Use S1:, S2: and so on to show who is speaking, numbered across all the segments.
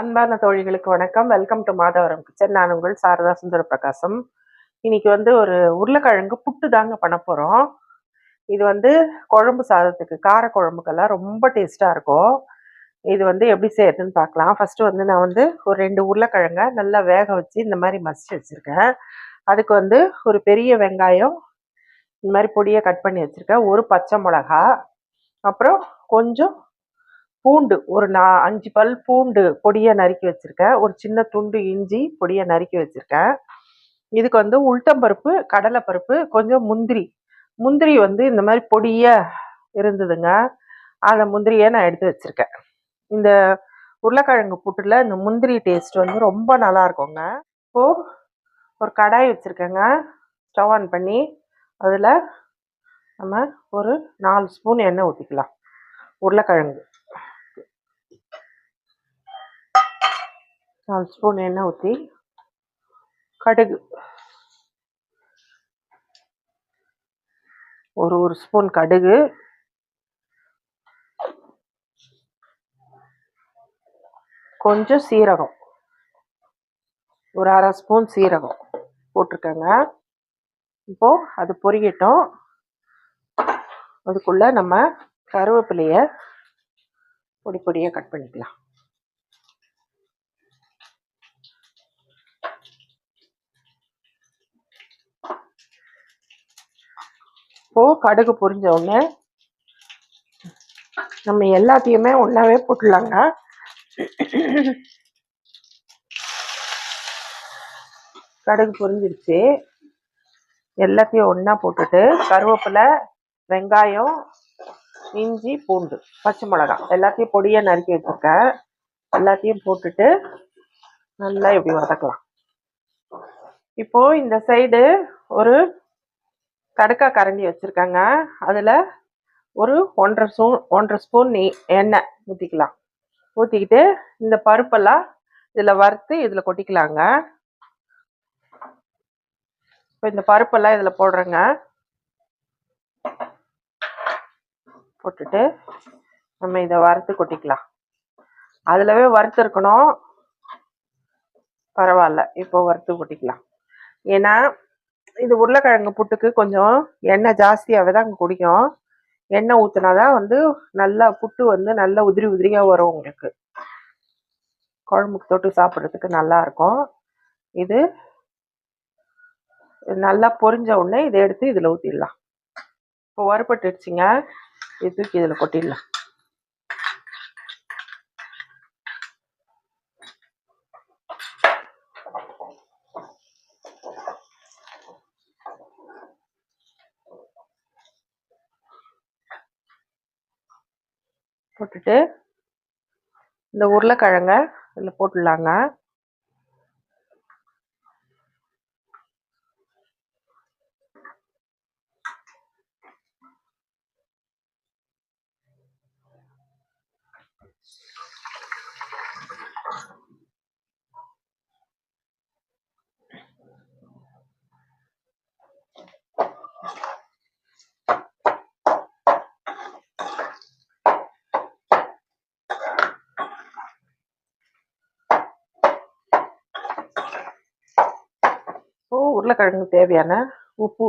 S1: அன்பான தோழிகளுக்கு வணக்கம். Welcome to Madhavaram kitchen நான் உங்கள் சாரதா சுந்தர பிரகாசம் இன்னைக்கு வந்து ஒரு உருளைக்கிழங்கு புட்டு தாங்க பண்ண போகிறோம் இது வந்து குழம்பு சாதத்துக்கு கார குழம்புக்கெல்லாம் ரொம்ப டேஸ்ட்டாக இருக்கும். இது வந்து எப்படி செய்யறதுன்னு பார்க்கலாம். ஃபஸ்ட்டு வந்து நான் வந்து ஒரு ரெண்டு உருளைக்கிழங்க நல்லா வேக வச்சு இந்த மாதிரி மசிச்சு வச்சுருக்கேன். அதுக்கு வந்து ஒரு பெரிய வெங்காயம் இந்த மாதிரி பொடியை கட் பண்ணி வச்சுருக்கேன். ஒரு பச்சை மிளகா அப்புறம் கொஞ்சம் பூண்டு ஒரு நா அஞ்சு பல் பூண்டு பொடியை நறுக்கி வச்சுருக்கேன். ஒரு சின்ன துண்டு இஞ்சி பொடியை நறுக்கி வச்சுருக்கேன். இதுக்கு வந்து உளுத்தம்பருப்பு கடலைப்பருப்பு கொஞ்சம் முந்திரி. முந்திரி வந்து இந்த மாதிரி பொடியாக இருந்ததுங்க. அந்த முந்திரியை நான் எடுத்து வச்சுருக்கேன். இந்த உருளைக்கிழங்கு புட்டில் இந்த முந்திரி டேஸ்ட் வந்து ரொம்ப நல்லா இருக்குங்க. இப்போது ஒரு கடாய் வச்சுருக்கேங்க. ஸ்டவ் ஆன் பண்ணி அதில் நம்ம ஒரு நாலு ஸ்பூன் எண்ணெய் ஊற்றிக்கலாம் உருளைக்கிழங்கு. நாலு ஸ்பூன் எண்ணெய் ஊற்றி கடுகு ஒரு ஒரு ஸ்பூன் கடுகு. கொஞ்சம் சீரகம். ஒரு அரை ஸ்பூன் சீரகம் போட்டிருக்கேங்க. இப்போ அது பொரியட்டும் அதுக்குள்ளே நம்ம கருவேப்பிலையை பொடி பொடியாக கட் பண்ணிக்கலாம். இப்போ கடுகு பொரிஞ்ச உடனே நம்ம எல்லாத்தையுமே ஒன்றாவே போட்டுடலாங்க. கடுகு பொரிஞ்சிருச்சு. எல்லாத்தையும் ஒன்றா போட்டுட்டு கருவேப்பிலை வெங்காயம் இஞ்சி பூண்டு பச்சை மிளகாய் எல்லாத்தையும் பொடியாக நறுக்கி வச்சுருக்கேன். எல்லாத்தையும் போட்டுட்டு நல்லா இப்படி வதக்கலாம். இப்போ இந்த சைடு ஒரு கடுக்கா கரண்டி வச்சுருக்கேங்க. அதில் ஒரு ஒன்றரை ஸ்பூன் ஒன்றரை ஸ்பூன் நெய் எண்ணெய் ஊற்றிக்கலாம் ஊற்றிக்கிட்டு இந்த பருப்பெல்லாம் இதில் வறுத்து இதில் கொட்டிக்கலாங்க. இப்போ இந்த பருப்பெல்லாம் இதில் போடுறேங்க. போட்டுட்டு நம்ம இதை வறுத்து கொட்டிக்கலாம். அதிலவே வறுத்து இருக்கணும் பரவாயில்ல இப்போ வறுத்து கொட்டிக்கலாம். ஏன்னா இது உருளைக்கிழங்கு புட்டுக்கு கொஞ்சம் எண்ணெய் ஜாஸ்தியாகவே தான் குடிக்கும். எண்ணெய் ஊற்றினாதான் வந்து நல்லா புட்டு வந்து நல்லா உதிரி உதிரியாக வரும் உங்களுக்கு. குழம்புக்கு தொட்டு சாப்பிட்றதுக்கு நல்லா இருக்கும். இது நல்லா பொரிஞ்ச உடனே இதை எடுத்து இதில் ஊற்றிடலாம் இப்போ வறுபட்டுடுச்சிங்க. இது தூக்கி இதில் கொட்டிடலாம். போட்டுட்டு இந்த உருளைக்கிழங்க இதில் போட்டுடலாங்க. இப்போ உருளைக்கிழங்கு தேவையான உப்பு.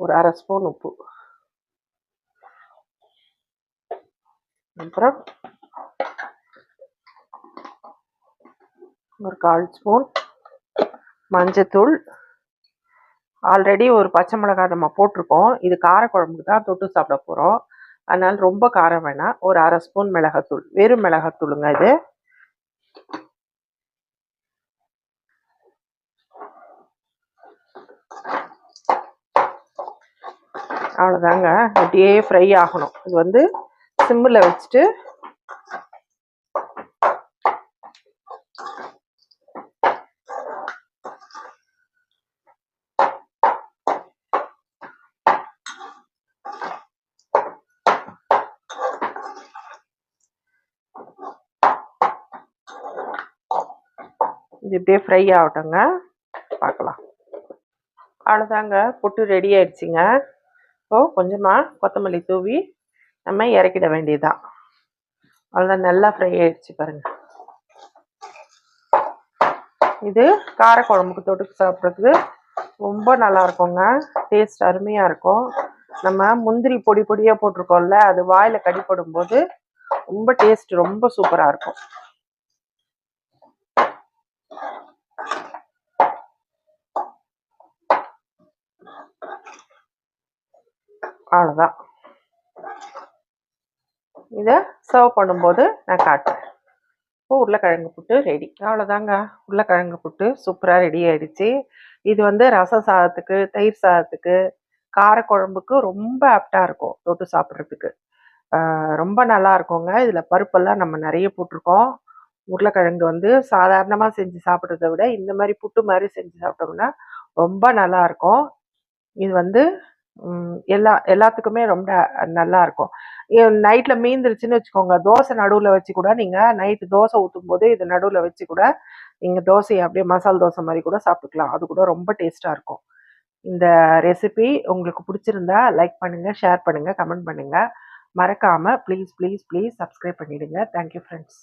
S1: ஒரு அரை ஸ்பூன் உப்பு. அப்புறம் ஒரு கால் ஸ்பூன் மஞ்சத்தூள். ஆல்ரெடி ஒரு பச்சை மிளகாய் நம்ம போட்டிருக்கோம். இது காரக்குழம்புக்கு தான் தொட்டு சாப்பிட போகிறோம் அதனால் ரொம்ப காரம் வேணாம். ஒரு அரை ஸ்பூன் மிளகாத்தூள். வெறும் மிளகாத்தூளுங்க இது. அவ்வளோதாங்க அப்படியே ஃப்ரை ஆகணும். இது வந்து சிம்மில் வச்சுட்டு இது இப்படியே ஃப்ரை ஆகட்டுங்க. பார்க்கலாம். அவ்வளோதாங்க புட்டு ரெடி ஆயிடுச்சுங்க. இப்போ கொஞ்சமாக கொத்தமல்லி தூவி நம்ம இறக்கிட வேண்டியதுதான். அவ்வளோதான் நல்லா ஃப்ரை ஆயிடுச்சு பாருங்க. இது காரக்குழம்புக்கு தொட்டுக்கு சாப்பிட்றதுக்கு ரொம்ப நல்லா இருக்குங்க. டேஸ்ட் அருமையாக இருக்கும். நம்ம முந்திரி பொடி பொடியாக போட்டிருக்கோம்ல அது வாயில் கடிப்படும் போது ரொம்ப டேஸ்ட் ரொம்ப சூப்பராக இருக்கும். அவ்வளோதான் இதை சர்வ் பண்ணும்போது நான் காட்டுறேன். இப்போ உருளைக்கிழங்கு புட்டு ரெடி அவ்வளோதாங்க உருளைக்கிழங்கு புட்டு சூப்பராக ரெடி ஆயிடுச்சு. இது வந்து ரச சாதத்துக்கு தயிர் சாதத்துக்கு காரக்குழம்புக்கு ரொம்ப ஆப்டாக இருக்கும் தொட்டு சாப்பிட்றதுக்கு. ரொம்ப நல்லா இருக்குங்க. இதில் பருப்பெல்லாம் நம்ம நிறைய போட்டிருக்கோம். உருளைக்கிழங்கு வந்து சாதாரணமாக செஞ்சு சாப்பிட்றத விட இந்த மாதிரி புட்டு மாதிரி செஞ்சு சாப்பிட்டோம்னா ரொம்ப நல்லாயிருக்கும் இது வந்து எல்லா எல்லாத்துக்குமே ரொம்ப நல்லா இருக்கும் நைட்டில் மீந்துருச்சுன்னு வச்சுக்கோங்க தோசை நடுவில் வச்சு கூட நீங்கள் நைட்டு தோசை ஊற்றும் போது இது நடுவில் வச்சு கூட நீங்கள் தோசையை அப்படியே மசால் தோசை மாதிரி கூட சாப்பிட்டுக்கலாம். அது கூட ரொம்ப டேஸ்ட்டாக இருக்கும். இந்த ரெசிபி உங்களுக்கு பிடிச்சிருந்தா லைக் பண்ணுங்கள் ஷேர் பண்ணுங்கள் கமெண்ட் பண்ணுங்கள் மறக்காமல் ப்ளீஸ் ப்ளீஸ் ப்ளீஸ் சப்ஸ்கிரைப் பண்ணிவிடுங்க தேங்க்யூ ஃப்ரெண்ட்ஸ்.